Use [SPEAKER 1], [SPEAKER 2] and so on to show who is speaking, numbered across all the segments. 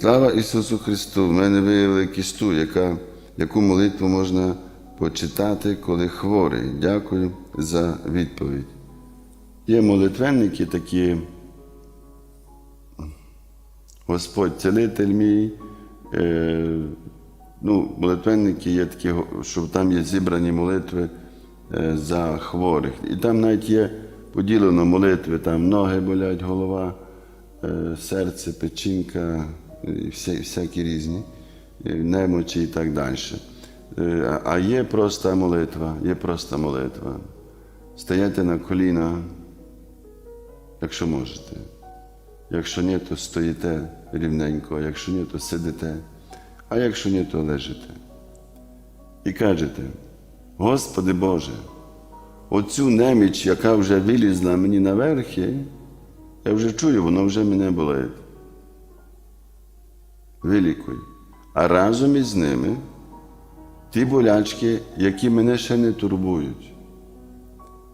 [SPEAKER 1] Слава Ісусу Христу! В мене виявили кісту, яка, яку молитву можна почитати, коли хворий. Дякую за відповідь. Є молитвенники такі. Господь цілитель мій. Е, ну, молитвенники є такі, що там є зібрані молитви е, за хворих. І там навіть є поділено молитви, там ноги болять, голова, е, серце, печінка, всі, всякі різні, немочі і так далі. Е, а- є проста молитва, є проста молитва. Стаєте на коліна, якщо можете. Якщо ні, то стоїте рівненько, якщо ні, то сидите, а якщо ні, то лежите. І кажете, Господи Боже, оцю неміч, яка вже вилізла мені наверхи, я вже чую, воно вже мене болить. Вилікуй. А разом із ними ті болячки, які мене ще не турбують.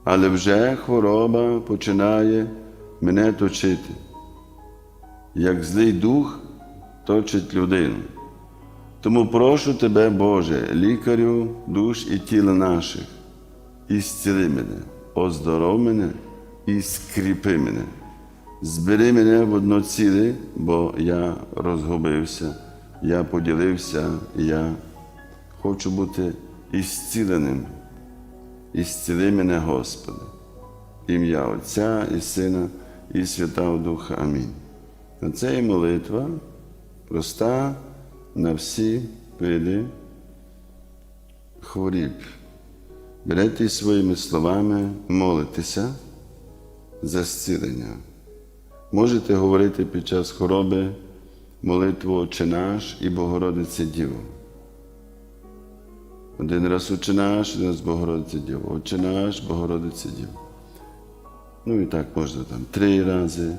[SPEAKER 1] Але вже хвороба починає мене точити як злий дух точить людину. Тому прошу тебе, Боже, лікарю душ і тіла наших, і зціли мене, оздоров мене і скріпи мене. Збери мене в одно ціле, бо я розгубився, я поділився, я хочу бути ісціленим. Ісціли мене, Господи, ім'я Отця і Сина, і Святого Духа. Амінь. А Це є молитва проста на всі види хворіб. Берете своїми словами, молитеся за зцілення. Можете говорити під час хвороби молитву Отче наш і Богородице Діво. Один раз Отче наш, один раз Богородице Діво. Отче наш, Богородице Діво. Ну і так можна там три рази.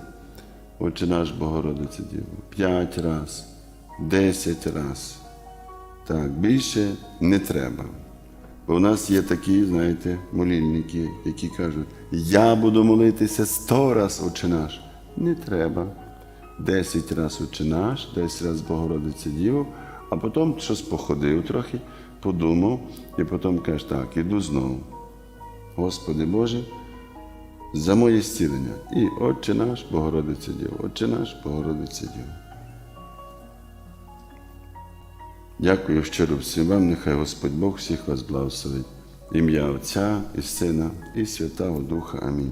[SPEAKER 1] Отче наш Богородице Діво, п'ять раз, десять раз. Так, більше не треба. Бо в нас є такі, знаєте, молільники, які кажуть, я буду молитися сто раз, Отче наш. Не треба. Десять раз Отче наш, десять раз Богородице Діво, а потім щось походив трохи, подумав, і потім каже, так, іду знову. Господи Боже, за моє зцілення. І Отче наш, Богородиця Діво, Отче наш, Богородиця Діво. Дякую щиро всім вам, нехай Господь Бог всіх вас благословить. Ім'я Отця і Сина, і Святого Духа. Амінь.